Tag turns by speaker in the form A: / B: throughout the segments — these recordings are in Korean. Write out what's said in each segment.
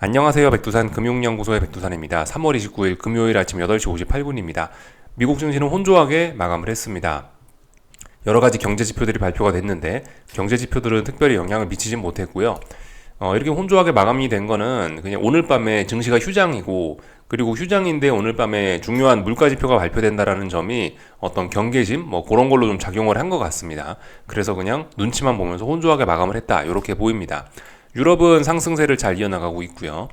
A: 안녕하세요. 백두산 금융연구소의 백두산입니다. 3월 29일 금요일 아침 8시 58분입니다. 미국 증시는 혼조하게 마감을 했습니다. 여러 가지 경제 지표들이 발표가 됐는데 경제 지표들은 특별히 영향을 미치지 못했고요. 어, 이렇게 혼조하게 마감이 된 거는 그냥 오늘 밤에 증시가 휴장이고 그리고 휴장인데 오늘 밤에 중요한 물가 지표가 발표된다라는 점이 어떤 경계심 뭐 그런 걸로 좀 작용을 한 것 같습니다. 그래서 그냥 눈치만 보면서 혼조하게 마감을 했다 이렇게 보입니다. 유럽은 상승세를 잘 이어나가고 있고요.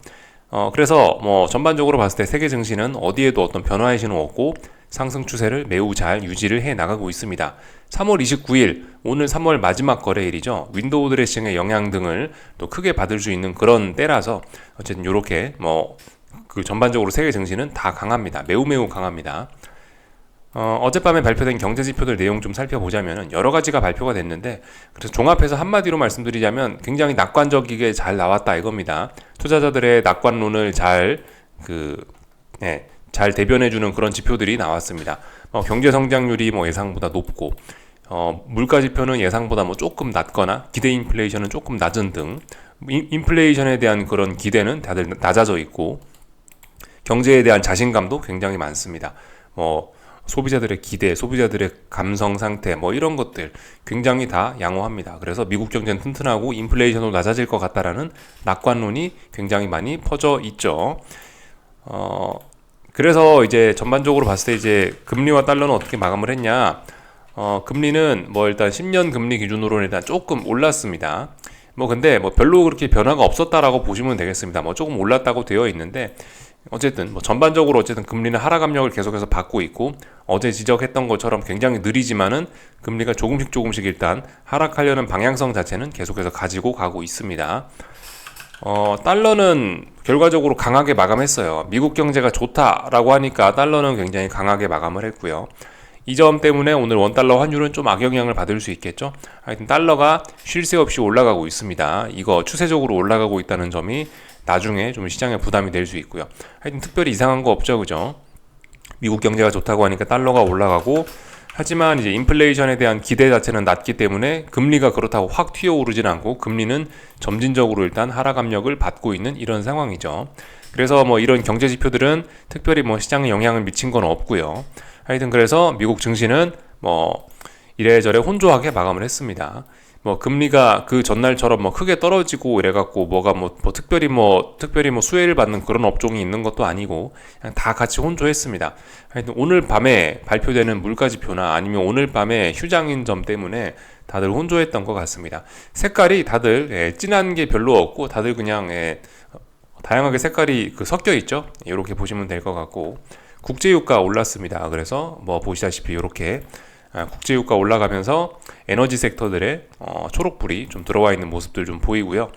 A: 어, 그래서 뭐 전반적으로 봤을 때 세계 증시는 어디에도 어떤 변화의 신호 없고 상승 추세를 매우 잘 유지를 해 나가고 있습니다. 3월 29일 오늘 3월 마지막 거래일이죠. 윈도우 드레싱의 영향 등을 또 크게 받을 수 있는 그런 때라서 어쨌든 이렇게 뭐 그 전반적으로 세계 증시는 다 강합니다. 매우 매우 강합니다. 어, 어젯밤에 발표된 경제 지표들 내용 좀 살펴보자면 여러 가지가 발표가 됐는데 그래서 종합해서 한마디로 말씀드리자면 굉장히 낙관적이게 잘 나왔다 이겁니다. 투자자들의 낙관론을 잘그 네, 잘 대변해주는 그런 지표들이 나왔습니다. 어, 경제 성장률이 뭐 예상보다 높고 어, 물가 지표는 예상보다 뭐 조금 낮거나 기대 인플레이션은 조금 낮은 등 인, 인플레이션에 대한 그런 기대는 다들 낮아져 있고 경제에 대한 자신감도 굉장히 많습니다. 뭐 소비자들의 기대, 소비자들의 감성 상태, 뭐 이런 것들 굉장히 다 양호합니다. 그래서 미국 경제는 튼튼하고 인플레이션도 낮아질 것 같다라는 낙관론이 굉장히 많이 퍼져 있죠. 어, 그래서 이제 전반적으로 봤을 때 이제 금리와 달러는 어떻게 마감을 했냐? 어, 금리는 뭐 일단 10년 금리 기준으로는 일단 조금 올랐습니다. 뭐 근데 뭐 별로 그렇게 변화가 없었다라고 보시면 되겠습니다. 뭐 조금 올랐다고 되어 있는데 어쨌든 뭐 전반적으로 어쨌든 금리는 하락 압력을 계속해서 받고 있고 어제 지적했던 것처럼 굉장히 느리지만은 금리가 조금씩 조금씩 일단 하락하려는 방향성 자체는 계속해서 가지고 가고 있습니다. 어, 달러는 결과적으로 강하게 마감했어요. 미국 경제가 좋다라고 하니까 달러는 굉장히 강하게 마감을 했고요. 이 점 때문에 오늘 원달러 환율은 좀 악영향을 받을 수 있겠죠. 하여튼 달러가 쉴 새 없이 올라가고 있습니다. 이거 추세적으로 올라가고 있다는 점이 나중에 좀 시장에 부담이 될 수 있고요. 하여튼 특별히 이상한 거 없죠, 그죠? 미국 경제가 좋다고 하니까 달러가 올라가고 하지만 이제 인플레이션에 대한 기대 자체는 낮기 때문에 금리가 그렇다고 확 튀어오르진 않고 금리는 점진적으로 일단 하락 압력을 받고 있는 이런 상황이죠. 그래서 뭐 이런 경제 지표들은 특별히 뭐 시장에 영향을 미친 건 없고요. 하여튼 그래서 미국 증시는 뭐 이래저래 혼조하게 마감을 했습니다. 뭐 금리가 그 전날처럼 뭐 크게 떨어지고 이래갖고 뭐가 뭐, 뭐 특별히 뭐 특별히 뭐 수혜를 받는 그런 업종이 있는 것도 아니고 그냥 다 같이 혼조했습니다. 하여튼 오늘 밤에 발표되는 물가 지표나 아니면 오늘 밤에 휴장인 점 때문에 다들 혼조했던 것 같습니다. 색깔이 다들 예, 진한 게 별로 없고 다들 그냥 예, 다양하게 색깔이 그 섞여 있죠. 이렇게 보시면 될 것 같고 국제유가 올랐습니다. 그래서 뭐 보시다시피 이렇게 아, 국제유가 올라가면서 에너지 섹터들의 어, 초록불이 좀 들어와 있는 모습들 좀 보이고요.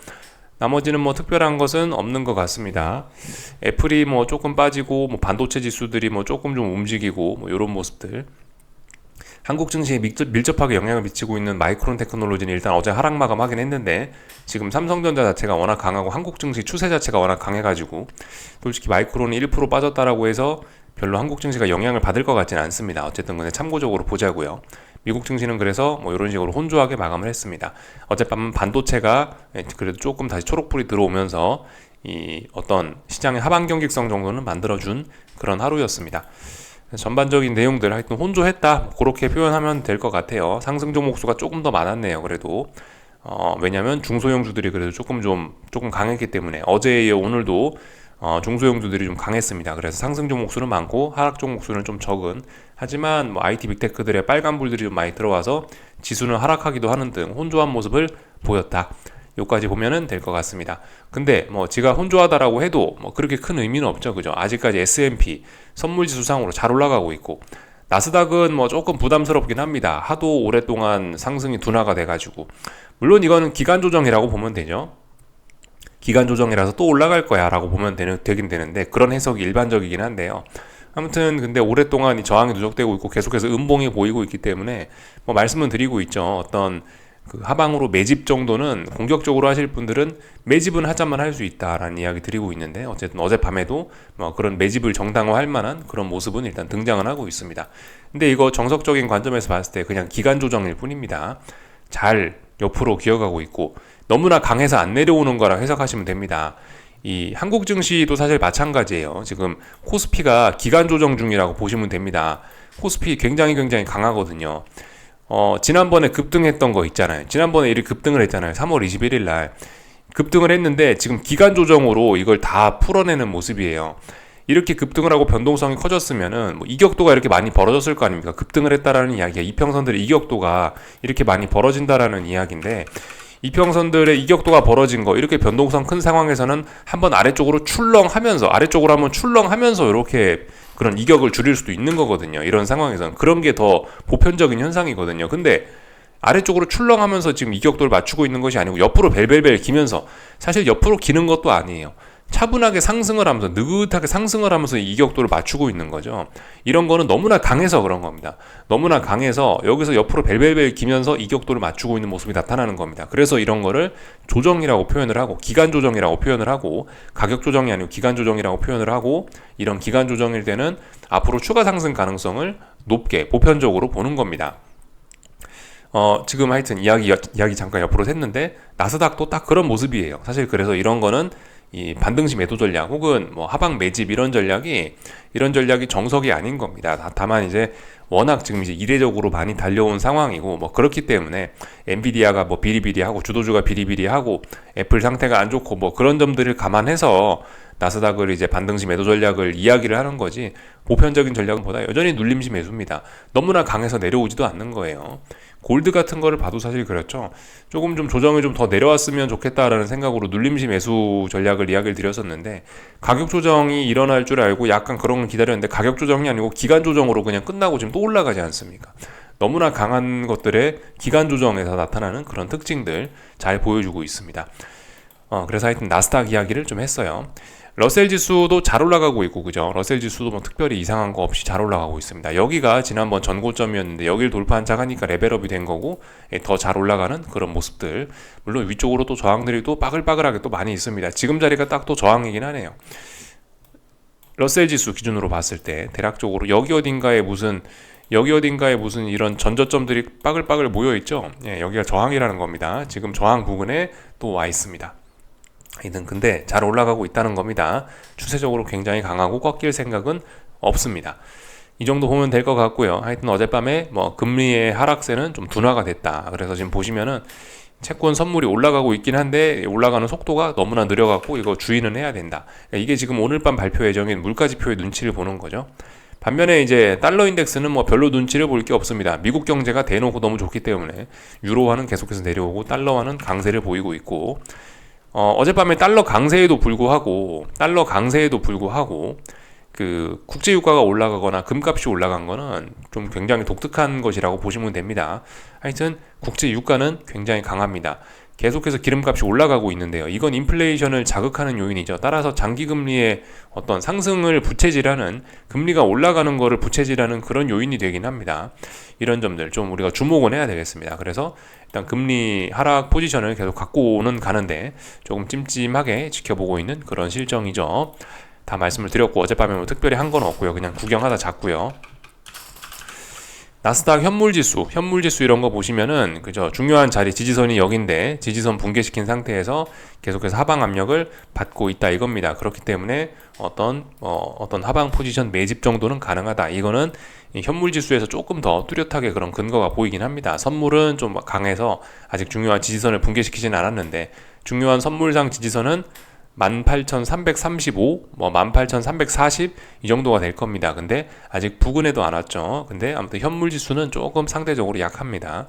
A: 나머지는 뭐 특별한 것은 없는 것 같습니다. 애플이 뭐 조금 빠지고 뭐 반도체 지수들이 뭐 조금 좀 움직이고 뭐 이런 모습들. 한국 증시에 밀접, 하게 영향을 미치고 있는 마이크론 테크놀로지는 일단 어제 하락 마감하긴 했는데 지금 삼성전자 자체가 워낙 강하고 한국 증시 추세 자체가 워낙 강해가지고 솔직히 마이크론이 1% 빠졌다라고 해서 별로 한국 증시가 영향을 받을 것 같지는 않습니다. 어쨌든 근데 참고적으로 보자고요. 미국 증시는 그래서 뭐 이런 식으로 혼조하게 마감을 했습니다. 어젯밤 반도체가 그래도 조금 다시 초록불이 들어오면서 이 어떤 시장의 하반 경직성 정도는 만들어준 그런 하루였습니다. 전반적인 내용들 하여튼 혼조했다 그렇게 표현하면 될 것 같아요. 상승 종목 수가 조금 더 많았네요. 그래도 어, 왜냐하면 중소형주들이 그래도 조금 좀 조금 강했기 때문에 어제에 오늘도 어, 중소형주들이 좀 강했습니다. 그래서 상승 종목 수는 많고 하락 종목 수는 좀 적은. 하지만 뭐 IT 빅테크들의 빨간 불들이 좀 많이 들어와서 지수는 하락하기도 하는 등 혼조한 모습을 보였다. 요까지 보면은 될 것 같습니다. 근데 뭐 지가 혼조하다라고 해도 뭐 그렇게 큰 의미는 없죠. 그죠? 아직까지 S&P 선물지수상으로 잘 올라가고 있고 나스닥은 뭐 조금 부담스럽긴 합니다. 하도 오랫동안 상승이 둔화가 돼가지고 물론 이거는 기간 조정이라고 보면 되죠. 기간 조정이라서 또 올라갈 거야 라고 보면 되는, 되긴 되는데 그런 해석이 일반적이긴 한데요. 아무튼 근데 오랫동안 이 저항이 누적되고 있고 계속해서 음봉이 보이고 있기 때문에 뭐 말씀은 드리고 있죠. 어떤 그 하방으로 매집 정도는 공격적으로 하실 분들은 매집은 하자만 할 수 있다라는 이야기 드리고 있는데 어쨌든 어젯밤에도 뭐 그런 매집을 정당화할 만한 그런 모습은 일단 등장을 하고 있습니다. 근데 이거 정석적인 관점에서 봤을 때 그냥 기간 조정일 뿐입니다. 잘 옆으로 기어가고 있고 너무나 강해서 안 내려오는 거라 해석하시면 됩니다. 이 한국 증시도 사실 마찬가지예요. 지금 코스피가 기간 조정 중이라고 보시면 됩니다. 코스피 굉장히 굉장히 강하거든요. 어, 지난번에 급등했던 거 있잖아요. 지난번에 이렇게 급등을 했잖아요. 3월 21일 날. 급등을 했는데 지금 기간 조정으로 이걸 다 풀어내는 모습이에요. 이렇게 급등을 하고 변동성이 커졌으면은 뭐 이격도가 이렇게 많이 벌어졌을 거 아닙니까? 급등을 했다라는 이야기야. 이평선들의 이격도가 이렇게 많이 벌어진다라는 이야기인데 이평선들의 이격도가 벌어진 거 이렇게 변동성 큰 상황에서는 한번 아래쪽으로 출렁하면서 아래쪽으로 한번 출렁하면서 이렇게 그런 이격을 줄일 수도 있는 거거든요. 이런 상황에서는 그런 게 더 보편적인 현상이거든요. 근데 아래쪽으로 출렁하면서 지금 이격도를 맞추고 있는 것이 아니고 옆으로 벨벨벨 기면서 사실 옆으로 기는 것도 아니에요. 차분하게 상승을 하면서 느긋하게 상승을 하면서 이격도를 맞추고 있는 거죠. 이런 거는 너무나 강해서 그런 겁니다. 너무나 강해서 여기서 옆으로 벨벨벨 기면서 이격도를 맞추고 있는 모습이 나타나는 겁니다. 그래서 이런 거를 조정이라고 표현을 하고 기간 조정이라고 표현을 하고 가격 조정이 아니고 기간 조정이라고 표현을 하고 이런 기간 조정일 때는 앞으로 추가 상승 가능성을 높게 보편적으로 보는 겁니다. 어, 지금 하여튼 이야기, 이야기 잠깐 옆으로 했는데, 나스닥도 딱 그런 모습이에요. 사실 그래서 이런 거는 이 반등시 매도 전략 혹은 뭐 하방 매집 이런 전략이 이런 전략이 정석이 아닌 겁니다. 다만 이제 워낙 지금 이제 이례적으로 많이 달려온 상황이고 뭐 그렇기 때문에 엔비디아가 뭐 비리비리하고 주도주가 비리비리하고 애플 상태가 안 좋고 뭐 그런 점들을 감안해서 나스닥을 이제 반등시 매도 전략을 이야기를 하는 거지 보편적인 전략은 보다 여전히 눌림시 매수입니다. 너무나 강해서 내려오지도 않는 거예요. 골드 같은 거를 봐도 사실 그렇죠. 조금 좀 조정이 좀 더 내려왔으면 좋겠다라는 생각으로 눌림시 매수 전략을 이야기를 드렸었는데 가격 조정이 일어날 줄 알고 약간 그런 걸 기다렸는데 가격 조정이 아니고 기간 조정으로 그냥 끝나고 지금 또 올라가지 않습니까? 너무나 강한 것들의 기간 조정에서 나타나는 그런 특징들 잘 보여주고 있습니다. 어, 그래서 하여튼 나스닥 이야기를 좀 했어요. 러셀 지수도 잘 올라가고 있고 그죠? 러셀 지수도 뭐 특별히 이상한 거 없이 잘 올라가고 있습니다. 여기가 지난번 전고점이었는데 여기를 돌파한 착하니까 레벨업이 된 거고 예, 더잘 올라가는 그런 모습들. 물론 위쪽으로 또 저항들이 또 빠글빠글하게 또 많이 있습니다. 지금 자리가 딱 또 저항이긴 하네요. 러셀 지수 기준으로 봤을 때 대략적으로 여기 어딘가에 무슨 여기 어딘가에 무슨 이런 전저점들이 빠글빠글 모여 있죠. 예, 여기가 저항이라는 겁니다. 지금 저항 부근에 또 와 있습니다. 하여튼 근데 잘 올라가고 있다는 겁니다. 추세적으로 굉장히 강하고 꺾일 생각은 없습니다. 이 정도 보면 될 것 같고요. 하여튼 어젯밤에 뭐 금리의 하락세는 좀 둔화가 됐다. 그래서 지금 보시면은 채권 선물이 올라가고 있긴 한데 올라가는 속도가 너무나 느려갖고 이거 주의는 해야 된다. 그러니까 이게 지금 오늘 밤 발표 예정인 물가지표의 눈치를 보는 거죠. 반면에 이제 달러 인덱스는 뭐 별로 눈치를 볼 게 없습니다. 미국 경제가 대놓고 너무 좋기 때문에 유로화는 계속해서 내려오고 달러화는 강세를 보이고 있고 어, 어젯밤에 달러 강세에도 불구하고 달러 강세에도 불구하고 그 국제 유가가 올라가거나 금값이 올라간 거는 좀 굉장히 독특한 것이라고 보시면 됩니다. 하여튼 국제 유가는 굉장히 강합니다. 계속해서 기름값이 올라가고 있는데요. 이건 인플레이션을 자극하는 요인이죠. 따라서 장기 금리의 어떤 상승을 부채질하는 금리가 올라가는 거를 부채질하는 그런 요인이 되긴 합니다. 이런 점들 좀 우리가 주목은 해야 되겠습니다. 그래서 일단 금리 하락 포지션을 계속 갖고는 가는데 조금 찜찜하게 지켜보고 있는 그런 실정이죠. 다 말씀을 드렸고 어젯밤에 뭐 특별히 한 건 없고요. 그냥 구경하다 잤고요. 나스닥 현물지수, 현물지수 이런 거 보시면은 그죠 중요한 자리 지지선이 여긴데 지지선 붕괴시킨 상태에서 계속해서 하방 압력을 받고 있다 이겁니다. 그렇기 때문에 어떤 어, 어떤 하방 포지션 매집 정도는 가능하다. 이거는 현물지수에서 조금 더 뚜렷하게 그런 근거가 보이긴 합니다. 선물은 좀 강해서 아직 중요한 지지선을 붕괴시키지는 않았는데 중요한 선물상 지지선은 18,335, 뭐 18,340 이 정도가 될 겁니다. 근데 아직 부근에도 안 왔죠. 근데 아무튼 현물 지수는 조금 상대적으로 약합니다.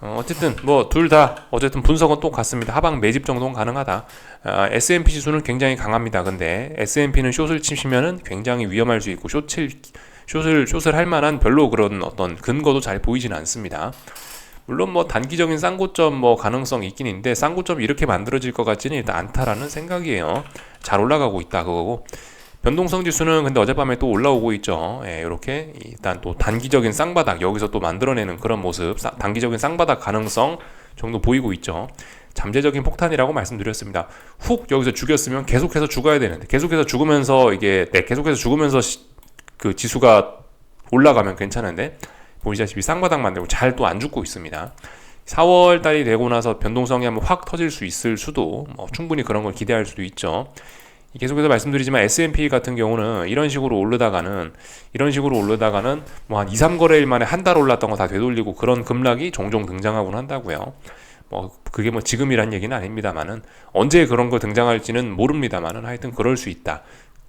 A: 어, 쨌든 뭐 둘 다 어쨌든 분석은 똑같습니다. 하방 매집 정도는 가능하다. 아, S&P 지수는 굉장히 강합니다. 근데 S&P는 숏을 치시면은 굉장히 위험할 수 있고 숏을 숏을 숏을 할 만한 별로 그런 어떤 근거도 잘 보이지는 않습니다. 물론 뭐 단기적인 쌍고점 뭐 가능성 있긴 있는데 쌍고점이 이렇게 만들어질 것 같지는 일단 않다라는 생각이에요. 잘 올라가고 있다 그거고 변동성 지수는 근데 어젯밤에 또 올라오고 있죠. 예, 이렇게 일단 또 단기적인 쌍바닥 여기서 또 만들어내는 그런 모습, 사, 단기적인 쌍바닥 가능성 정도 보이고 있죠. 잠재적인 폭탄이라고 말씀드렸습니다. 훅 여기서 죽였으면 계속해서 죽어야 되는데 계속해서 죽으면서 이게 네, 계속해서 죽으면서 시, 그 지수가 올라가면 괜찮은데 보시다시피 쌍바닥 만들고 잘 또 안 죽고 있습니다. 4월 달이 되고 나서 변동성이 한번 확 터질 수 있을 수도 뭐 충분히 그런 걸 기대할 수도 있죠. 계속해서 말씀드리지만 S&P 같은 경우는 이런 식으로 오르다가는 이런 식으로 오르다가는 뭐 한 2, 3거래일 만에 한 달 올랐던 거 다 되돌리고 그런 급락이 종종 등장하곤 한다고요. 뭐 그게 뭐 지금이란 얘기는 아닙니다만은 언제 그런 거 등장할지는 모릅니다만은 하여튼 그럴 수 있다.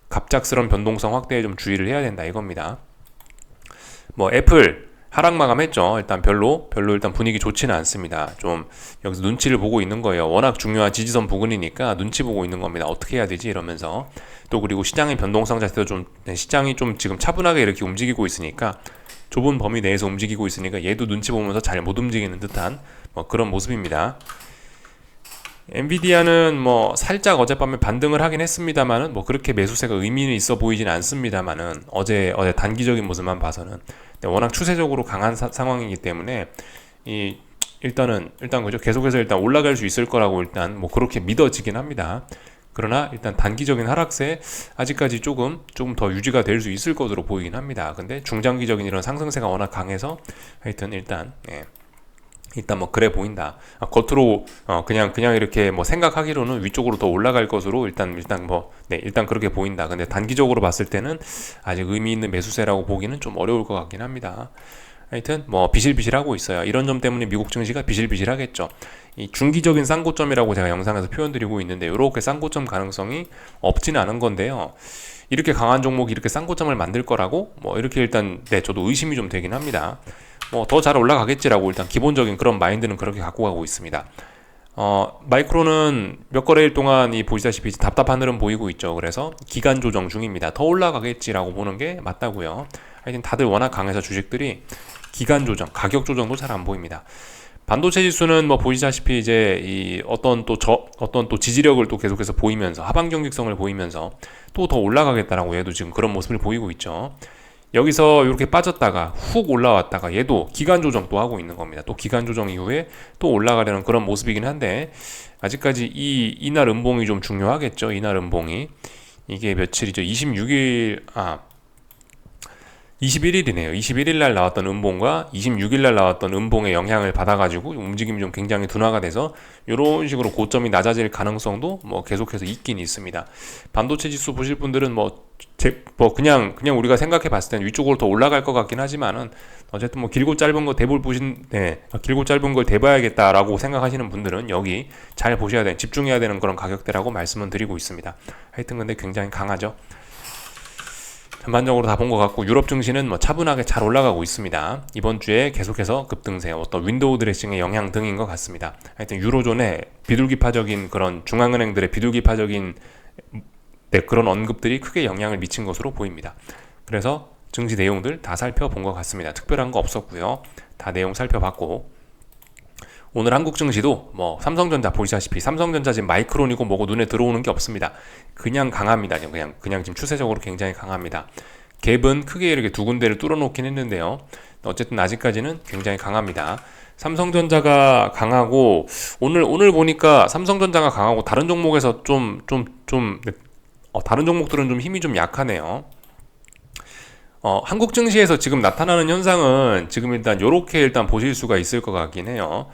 A: 갑작스런 변동성 확대에 좀 주의를 해야 된다 이겁니다. 뭐 애플 하락 마감했죠. 일단 별로 별로 일단 분위기 좋지는 않습니다. 좀 여기서 눈치를 보고 있는 거예요. 워낙 중요한 지지선 부근이니까 눈치 보고 있는 겁니다. 어떻게 해야 되지 이러면서 또 그리고 시장의 변동성 자체도 좀 네, 시장이 좀 지금 차분하게 이렇게 움직이고 있으니까 좁은 범위 내에서 움직이고 있으니까 얘도 눈치 보면서 잘 못 움직이는 듯한 뭐 그런 모습입니다. 엔비디아는 뭐 살짝 어젯밤에 반등을 하긴 했습니다만은 뭐 그렇게 매수세가 의미는 있어 보이지는 않습니다만은 어제 어제 단기적인 모습만 봐서는 워낙 추세적으로 강한 사, 상황이기 때문에 이 일단은 일단 그죠 계속해서 일단 올라갈 수 있을 거라고 일단 뭐 그렇게 믿어지긴 합니다. 그러나 일단 단기적인 하락세 아직까지 조금 조금 더 유지가 될 수 있을 것으로 보이긴 합니다. 근데 중장기적인 이런 상승세가 워낙 강해서 하여튼 일단 예. 일단 뭐 그래 보인다. 아, 겉으로 어 그냥 그냥 이렇게 뭐 생각하기로는 위쪽으로 더 올라갈 것으로 일단 일단 뭐 네, 일단 그렇게 보인다. 근데 단기적으로 봤을 때는 아직 의미 있는 매수세라고 보기는 좀 어려울 것 같긴 합니다. 하여튼 뭐 비실비실하고 있어요. 이런 점 때문에 미국 증시가 비실비실하겠죠. 이 중기적인 쌍고점이라고 제가 영상에서 표현드리고 있는데 이렇게 쌍고점 가능성이 없지는 않은 건데요. 이렇게 강한 종목이 이렇게 쌍고점을 만들 거라고 뭐 이렇게 일단 네 저도 의심이 좀 되긴 합니다. 뭐 더 잘 올라가겠지라고 일단 기본적인 그런 마인드는 그렇게 갖고 가고 있습니다. 어, 마이크로는 몇 거래일 동안 이 보시다시피 답답한 흐름 보이고 있죠. 그래서 기간 조정 중입니다. 더 올라가겠지라고 보는 게 맞다고요. 하여튼 다들 워낙 강해서 주식들이 기간 조정, 가격 조정도 잘 안 보입니다. 반도체 지수는 뭐 보시다시피 이제 이 어떤 또 저 어떤 또 지지력을 또 계속해서 보이면서 하방 경직성을 보이면서 또 더 올라가겠다라고 얘도 지금 그런 모습을 보이고 있죠. 여기서 이렇게 빠졌다가 훅 올라왔다가 얘도 기간 조정 또 하고 있는 겁니다. 또 기간 조정 이후에 또 올라가려는 그런 모습이긴 한데 아직까지 이 이날 음봉이 좀 중요하겠죠. 이날 음봉이 이게 며칠이죠? 26일 아 21일이네요. 21일 날 나왔던 음봉과 26일 날 나왔던 음봉의 영향을 받아가지고 움직임이 좀 굉장히 둔화가 돼서 이런 식으로 고점이 낮아질 가능성도 뭐 계속해서 있긴 있습니다. 반도체 지수 보실 분들은 뭐, 제, 뭐 그냥 그냥 우리가 생각해 봤을 때는 위쪽으로 더 올라갈 것 같긴 하지만은 어쨌든 뭐 길고 짧은 거 대볼 보신 네 길고 짧은 걸 대봐야겠다라고 생각하시는 분들은 여기 잘 보셔야 돼 집중해야 되는 그런 가격대라고 말씀을 드리고 있습니다. 하여튼 근데 굉장히 강하죠. 전반적으로 다 본 것 같고 유럽 증시는 뭐 차분하게 잘 올라가고 있습니다. 이번 주에 계속해서 급등세, 어떤 윈도우 드레싱의 영향 등인 것 같습니다. 하여튼 유로존의 비둘기파적인 그런 중앙은행들의 비둘기파적인 네, 그런 언급들이 크게 영향을 미친 것으로 보입니다. 그래서 증시 내용들 다 살펴본 것 같습니다. 특별한 거 없었고요. 다 내용 살펴봤고 오늘 한국 증시도 뭐 삼성전자 보시다시피 삼성전자 지금 마이크론이고 뭐고 눈에 들어오는 게 없습니다. 그냥 강합니다. 그냥 그냥 지금 추세적으로 굉장히 강합니다. 갭은 크게 이렇게 두 군데를 뚫어놓긴 했는데요. 어쨌든 아직까지는 굉장히 강합니다. 삼성전자가 강하고 오늘 오늘 보니까 삼성전자가 강하고 다른 종목에서 좀 좀좀 어, 다른 종목들은 좀 힘이 좀 약하네요. 어, 한국 증시에서 지금 나타나는 현상은 지금 일단 요렇게 일단 보실 수가 있을 것 같긴 해요.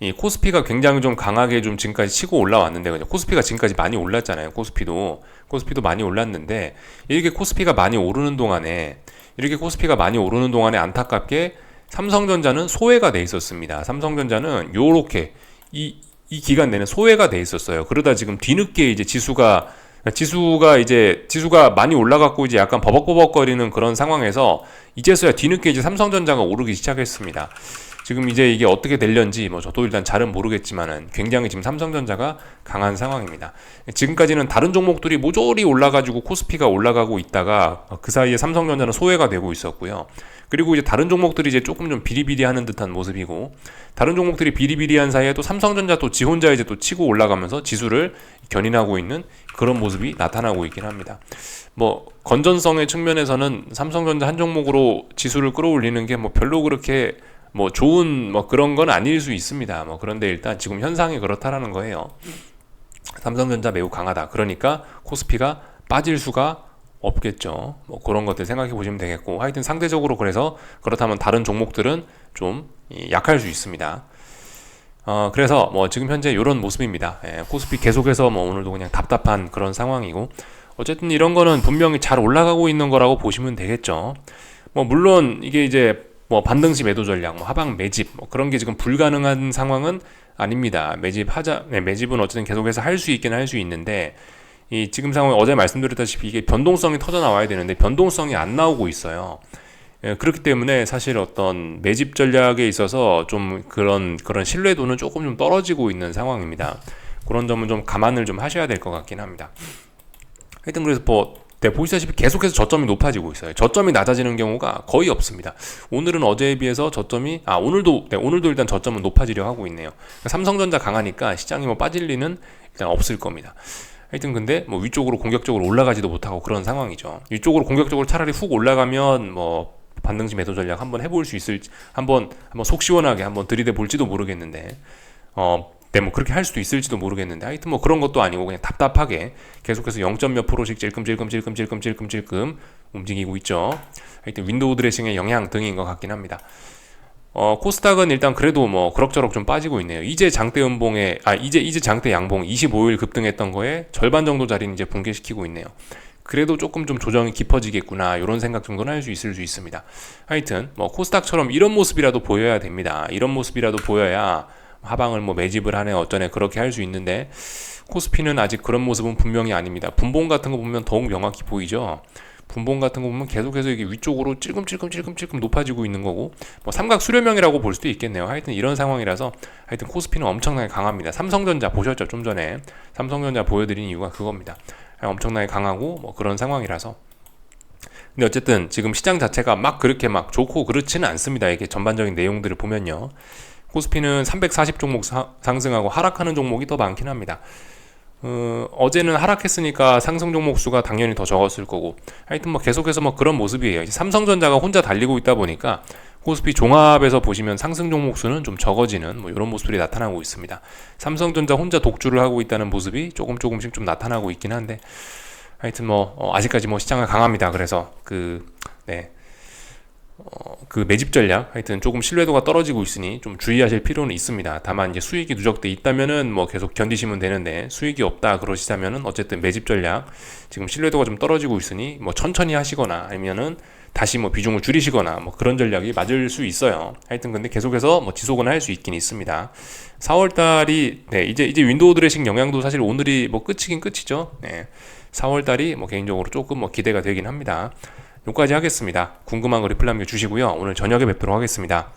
A: 이 코스피가 굉장히 좀 강하게 좀 지금까지 치고 올라왔는데 그냥 코스피가 지금까지 많이 올랐잖아요. 코스피도 코스피도 많이 올랐는데 이렇게 코스피가 많이 오르는 동안에 이렇게 코스피가 많이 오르는 동안에 안타깝게 삼성전자는 소외가 돼 있었습니다. 삼성전자는 요렇게 이, 이 기간 내내 소외가 돼 있었어요. 그러다 지금 뒤늦게 이제 지수가 지수가 이제 지수가 많이 올라갔고 이제 약간 버벅버벅거리는 그런 상황에서 이제서야 뒤늦게 이제 삼성전자가 오르기 시작했습니다. 지금 이제 이게 어떻게 될런지 뭐 저도 일단 잘은 모르겠지만은 굉장히 지금 삼성전자가 강한 상황입니다. 지금까지는 다른 종목들이 모조리 올라가지고 코스피가 올라가고 있다가 그 사이에 삼성전자는 소외가 되고 있었고요. 그리고 이제 다른 종목들이 이제 조금 좀 비리비리하는 듯한 모습이고 다른 종목들이 비리비리한 사이에 또 삼성전자 또 지 혼자 이제 또 치고 올라가면서 지수를 견인하고 있는 그런 모습이 나타나고 있긴 합니다. 뭐 건전성의 측면에서는 삼성전자 한 종목으로 지수를 끌어올리는 게 뭐 별로 그렇게 뭐 좋은 뭐 그런 건 아닐 수 있습니다. 뭐 그런데 일단 지금 현상이 그렇다라는 거예요. 삼성전자 매우 강하다. 그러니까 코스피가 빠질 수가 없겠죠. 뭐 그런 것들 생각해 보시면 되겠고 하여튼 상대적으로 그래서 그렇다면 다른 종목들은 좀 약할 수 있습니다. 어, 그래서 뭐 지금 현재 이런 모습입니다. 예, 코스피 계속해서 뭐 오늘도 그냥 답답한 그런 상황이고 어쨌든 이런 거는 분명히 잘 올라가고 있는 거라고 보시면 되겠죠. 뭐 물론 이게 이제 뭐 반등시 매도 전략, 뭐 하방 매집 뭐 그런 게 지금 불가능한 상황은 아닙니다. 매집 하자, 네, 매집은 어쨌든 계속해서 할 수 있긴 할 수 있는데 이 지금 상황 어제 말씀드렸다시피 이게 변동성이 터져 나와야 되는데 변동성이 안 나오고 있어요. 예, 그렇기 때문에 사실 어떤 매집 전략에 있어서 좀 그런 그런 신뢰도는 조금 좀 떨어지고 있는 상황입니다. 그런 점은 좀 감안을 좀 하셔야 될 것 같긴 합니다. 하여튼 그래서 뭐 네, 보시다시피 계속해서 저점이 높아지고 있어요. 저점이 낮아지는 경우가 거의 없습니다. 오늘은 어제에 비해서 저점이 아 오늘도 네, 오늘도 일단 저점은 높아지려 하고 있네요. 삼성전자 강하니까 시장이 뭐 빠질 리는 일단 없을 겁니다. 하여튼 근데 뭐 위쪽으로 공격적으로 올라가지도 못하고 그런 상황이죠. 위쪽으로 공격적으로 차라리 훅 올라가면 뭐 반등시 매도 전략 한번 해볼 수 있을지 한번 한번 속 시원하게 한번 들이대 볼지도 모르겠는데 어. 네, 뭐 그렇게 할 수도 있을지도 모르겠는데 하여튼 뭐 그런 것도 아니고 그냥 답답하게 계속해서 0. 몇 프로씩 찔끔찔끔찔끔찔끔찔끔찔끔 움직이고 있죠. 하여튼 윈도우 드레싱의 영향 등인 것 같긴 합니다. 어, 코스닥은 일단 그래도 뭐 그럭저럭 좀 빠지고 있네요. 이제 장대 음봉에 아 이제 이제 장대 양봉 25일 급등했던 거에 절반 정도 자리는 이제 붕괴시키고 있네요. 그래도 조금 좀 조정이 깊어지겠구나 이런 생각 정도는 할 수 있을 수 있습니다. 하여튼 뭐 코스닥처럼 이런 모습이라도 보여야 됩니다. 이런 모습이라도 보여야 하방을 뭐 매집을 하네 어쩌네 그렇게 할 수 있는데 코스피는 아직 그런 모습은 분명히 아닙니다. 분봉 같은 거 보면 더욱 명확히 보이죠. 분봉 같은 거 보면 계속해서 이게 위쪽으로 찔끔찔끔 찔끔찔끔 높아지고 있는 거고 뭐 삼각 수렴형이라고 볼 수도 있겠네요. 하여튼 이런 상황이라서 하여튼 코스피는 엄청나게 강합니다. 삼성전자 보셨죠? 좀 전에 삼성전자 보여드린 이유가 그겁니다. 엄청나게 강하고 뭐 그런 상황이라서 근데 어쨌든 지금 시장 자체가 막 그렇게 막 좋고 그렇지는 않습니다. 이게 전반적인 내용들을 보면요. 코스피는 340 종목 사, 상승하고 하락하는 종목이 더 많긴 합니다. 어, 어제는 하락했으니까 상승 종목 수가 당연히 더 적었을 거고 하여튼 뭐 계속해서 뭐 그런 모습이에요. 삼성전자가 혼자 달리고 있다 보니까 코스피 종합에서 보시면 상승 종목 수는 좀 적어지는 뭐 이런 모습들이 나타나고 있습니다. 삼성전자 혼자 독주를 하고 있다는 모습이 조금 조금씩 좀 나타나고 있긴 한데 하여튼 뭐 어, 아직까지 뭐 시장은 강합니다. 그래서 그 네. 어, 그 매집 전략 하여튼 조금 신뢰도가 떨어지고 있으니 좀 주의하실 필요는 있습니다. 다만 이제 수익이 누적돼 있다면은 뭐 계속 견디시면 되는데 수익이 없다 그러시다면은 어쨌든 매집 전략 지금 신뢰도가 좀 떨어지고 있으니 뭐 천천히 하시거나 아니면은 다시 뭐 비중을 줄이시거나 뭐 그런 전략이 맞을 수 있어요. 하여튼 근데 계속해서 뭐 지속은 할 수 있긴 있습니다. 4월 달이 네, 이제 이제 윈도우 드레싱 영향도 사실 오늘이 뭐 끝이긴 끝이죠. 네. 4월 달이 뭐 개인적으로 조금 뭐 기대가 되긴 합니다. 여기까지 하겠습니다. 궁금한 거 리플 남겨주시고요. 오늘 저녁에 뵙도록 하겠습니다.